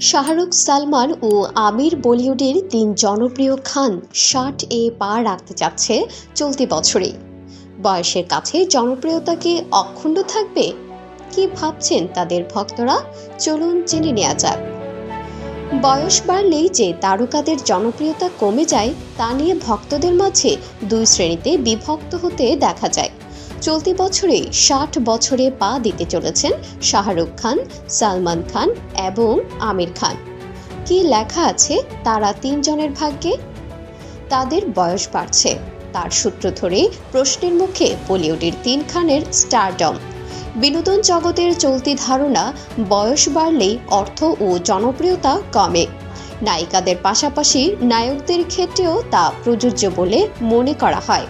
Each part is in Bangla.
শাহরুখ সালমান ও আমির বলিউডের তিন জনপ্রিয় খান ষাট এ পা রাখতে যাচ্ছে চলতি বছরে বয়সের কাছে জনপ্রিয়তা কি অক্ষুণ্ণ থাকবে? কি ভাবছেন তাদের ভক্তরা? চলুন জেনে নেওয়া যাক। বয়স বাড়লেই যে তারকাদের জনপ্রিয়তা কমে যায়, তা নিয়ে ভক্তদের মাঝে দুই শ্রেণীতে বিভক্ত হতে দেখা যায়। চলতি বছরে ষাট বছরে পা দিতে চলেছেন শাহরুখ খান, সালমান খান এবং আমির খান। কি লেখা আছে তারা তিনজনের ভাগ্যে? তাদের বয়স বাড়ছে। তার সূত্র ধরে প্রশ্নের মুখে বলিউডের তিন খানের স্টারডম। বিনোদন জগতের চলতি ধারণা, বয়স বাড়লেই অর্থ ও জনপ্রিয়তা কমে। নায়িকাদের পাশাপাশি নায়কদের ক্ষেত্রেও তা প্রযোজ্য বলে মনে করা হয়।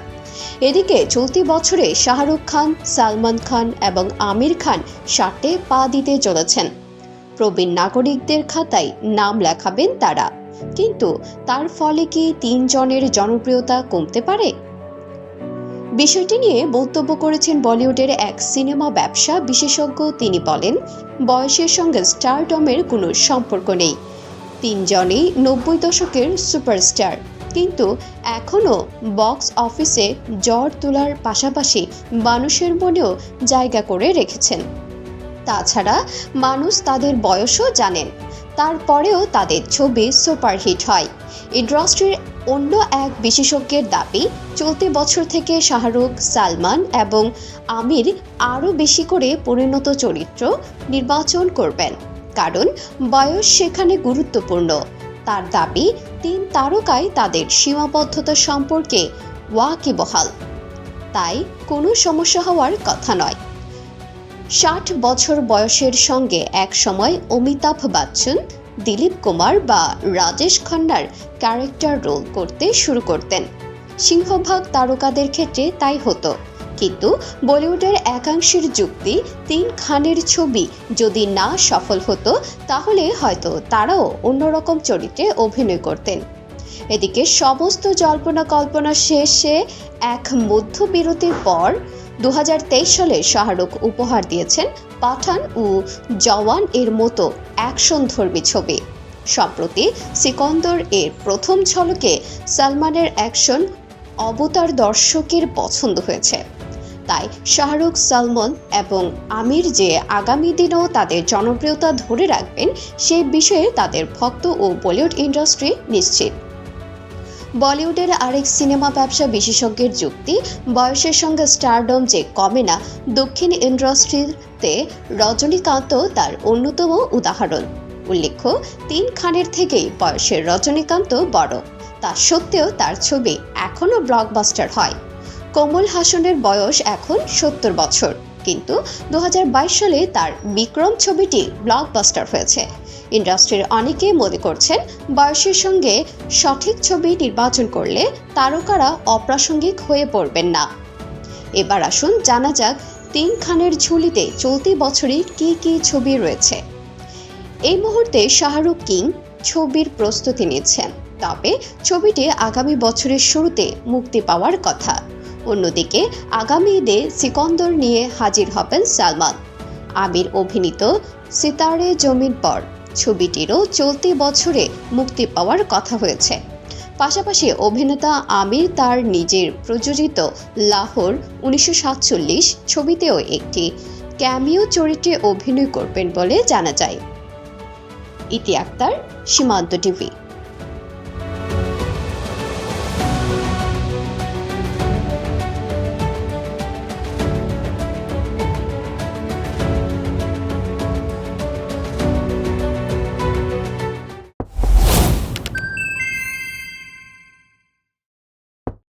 এদিকে চলতি বছরে শাহরুখ খান, সালমান খান এবং আমির খান ষাটে পা দিতে চলেছেন। প্রবীণ নাগরিকদের খাতায় নাম লেখাবেন তারা। কিন্তু তার ফলে কি তিনজনের জনপ্রিয়তা কমতে পারে? বিষয়টি নিয়ে বক্তব্য করেছেন বলিউডের এক সিনেমা ব্যবসা বিশেষজ্ঞ। তিনি বলেন, বয়সের সঙ্গে স্টারডমের কোনো সম্পর্ক নেই। তিনজনেই নব্বই দশকের সুপারস্টার। কিন্তু এখনও বক্স অফিসে জ্বর তোলার পাশাপাশি মানুষের মনেও জায়গা করে রেখেছেন। তাছাড়া মানুষ তাদের বয়সও জানেন, তারপরেও তাদের ছবি সুপারহিট হয়। ইন্ডাস্ট্রির অন্য এক বিশেষজ্ঞের দাবি, চলতি বছর থেকে শাহরুখ, সালমান এবং আমির আরও বেশি করে পরিণত চরিত্র নির্বাচন করবেন, কারণ বয়স সেখানে গুরুত্বপূর্ণ। তার দাবি, তিন তারকাই তাদের সীমাবদ্ধতা সম্পর্কে ওয়াকিবহাল। তাই কোনো সমস্যা হওয়ার কথা নয়। ষাট বছর বয়সের সঙ্গে এক সময় অমিতাভ বচ্চন, দিলীপ কুমার বা রাজেশ খান্নার ক্যারেক্টার রোল করতে শুরু করতেন। সিংহভাগ তারকাদের ক্ষেত্রে তাই হতো। কিন্তু বলিউডের একাংশের যুক্তি তিন খানের ছবি যদি না সফল হতো, তাহলে হয়তো তারাও অন্যরকম চরিত্রে অভিনয় করতেন। এদিকে সমস্ত জল্পনা কল্পনা শেষে এক মধ্যবিরতির পর দু হাজার তেইশ সালে শাহরুখ উপহার দিয়েছেন পাঠান ও জওয়ান এর মতো অ্যাকশন ধর্মী ছবি। সম্প্রতি সিকন্দর এর প্রথম ঝলকে সালমানের অ্যাকশন অবতার দর্শকের পছন্দ হয়েছে। তাই শাহরুখ, সালমান এবং আমির যে আগামী দিনেও তাদের জনপ্রিয়তা ধরে রাখবেন, সেই বিষয়ে তাদের ভক্ত ও বলিউড ইন্ডাস্ট্রি নিশ্চিত। বলিউডের আরেক সিনেমা ব্যবসা বিশেষজ্ঞের যুক্তি, বয়সের সঙ্গে স্টারডম যে কমে না, দক্ষিণ ইন্ডাস্ট্রিতে রজনীকান্ত তার অন্যতম উদাহরণ। উল্লেখ্য, তিন খানের থেকেই বয়সের রজনীকান্ত বড়। তা সত্ত্বেও তার ছবি এখনও ব্লকবাস্টার হয়। কমল হাসনের বয়স এখন সত্তর বছর। কিন্তু দু হাজার বাইশ সালে তার বিক্রম ছবিটি ব্লকবাস্টার হয়েছে। ইন্ডাস্ট্রির অনেকে মনে করছেন বয়সের সঙ্গে সঠিক ছবি নির্বাচন করলে তারকারা অপ্রাসঙ্গিক হয়ে পড়বেন না। এবার আসুন জানা যাক তিন খানের ঝুলিতে চলতি বছরে কি কি ছবি রয়েছে। এই মুহূর্তে শাহরুখ কিং ছবির প্রস্তুতি নিচ্ছেন, তবে ছবিটি আগামী বছরের শুরুতে মুক্তি পাওয়ার কথা। অন্যদিকে আগামী ঈদে সিকন্দর নিয়ে হাজির হবেন সালমান। আমির অভিনীত সিতারে জমিন পর ছবিটিরও চলতি বছরে মুক্তি পাওয়ার কথা হয়েছে। পাশাপাশি অভিনেতা আমির তার নিজের প্রযোজিত লাহোর উনিশশো সাতচল্লিশ ছবিতেও একটি ক্যামিও চরিত্রে অভিনয় করবেন বলে জানা যায়। ইতি আক্তার, সীমান্ত টিভি।